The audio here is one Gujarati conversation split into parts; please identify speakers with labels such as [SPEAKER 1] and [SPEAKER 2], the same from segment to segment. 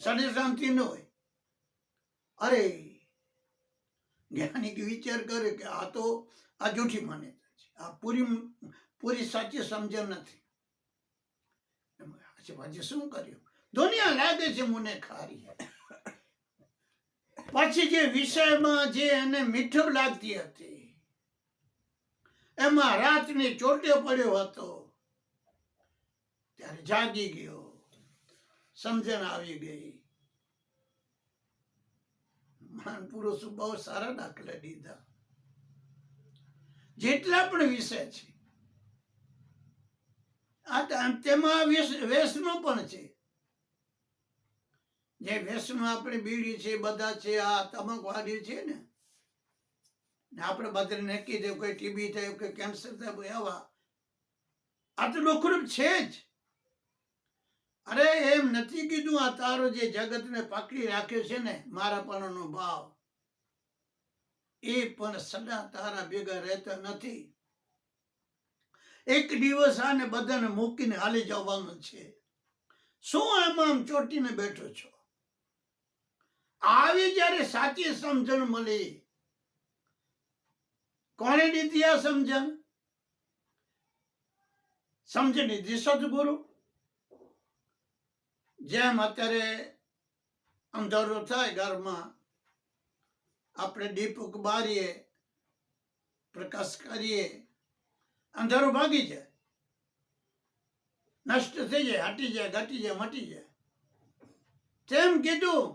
[SPEAKER 1] શરીર શાંતિ ન હોય. અરે જ્ઞાનિક વિચાર કરે કે આ તો આ જૂઠી માન્યતા છે. આ પૂરી પૂરી સાચી સમજણ નથી. પછી શું કર્યું? દુનિયા લાગે છે મને ખારી. પછી જે વિષયમાં જે એને મીઠું લાગતી હતી, એમાં રાતની ચોટે પડ્યો હતો. ત્યારે જાગી ગયો. સમજણ આવી ગઈ. મહાન પુરુષો બહુ સારા દાખલા દીધા. જેટલા પણ વિષય છે. તેમાં વેસનો પણ છે. જે વેસમાં આપણે બીડી છે, બધા છે, આ તમાકવાદી છે ને. આપણે બધા નક્કી થયું કોઈ ટીબી થયું કે કેન્સર થયું આવા. આ તો ડોકરૂપ છે જ. અરે એમ નથી કીધું આ તારો જે જગતને પકડી રાખ્યો છે ને, મારા પણનો ભાવ. એ પણ સદા તારા ભેગા રહેતા નથી. એક દિવસ આને બધાને મૂકીને હાલી જવાનું છે. શું આમ આમ ચોટીને બેઠો છો? આવી જ્યારે સાચી સમજણ મળી કોને દીધી આ સમજણ? સમજણ દીધી સદગુરુ જેમ અત્યારે અંધારો થાય ઘરમાં, આપણે દીપક બારીએ, પ્રકાશ કરીએ અંધારું ભાગી જાય. નષ્ટ થઈ જાય, હટી જાય, ઘટી જાય, મટી જાય. તેમ કીધું,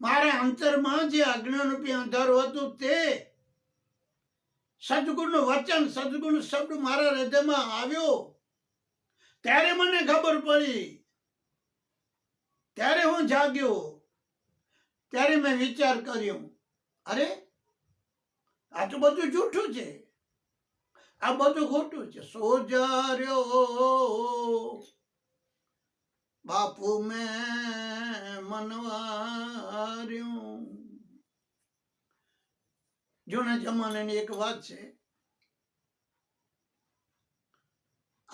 [SPEAKER 1] મારા અંતરમાં જે અજ્ઞાનરૂપી અંધારું હતું તે સદગુણનું વચન સદગુણ શબ્દ મારા હૃદયમાં આવ્યો. ત્યારે મને ખબર પડી. ત્યારે હું જાગ્યો. ત્યારે મેં વિચાર કર્યો. અરે આ તો બધું જૂઠું છે. આ બધું ખોટું છે. સોજાર્યો. બાપુ મેં મનવાર્યું. જૂના જમાનાની એક વાત છે.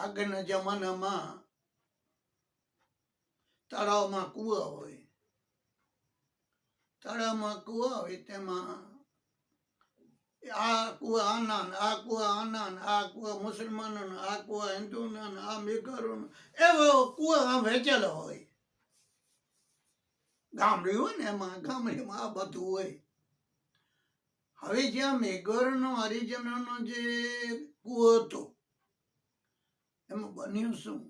[SPEAKER 1] આગળના જમાનામાં તળાવમાં કુવા હોય. તળાવમાં કુવા હોય તેમાં આ કુવા આના, આ કુવા આના ને આ કુવા મુસલમાનો આ કુવા હિન્દુના આ મેઘરો એવો કુવા વેચેલો હોય. ગામડી હોય ને એમાં, ગામડીમાં આ બધું હોય. હવે જ્યાં મેઘરનો, હરિજનોનો જે કુવો હતો એમાં બન્યું શું?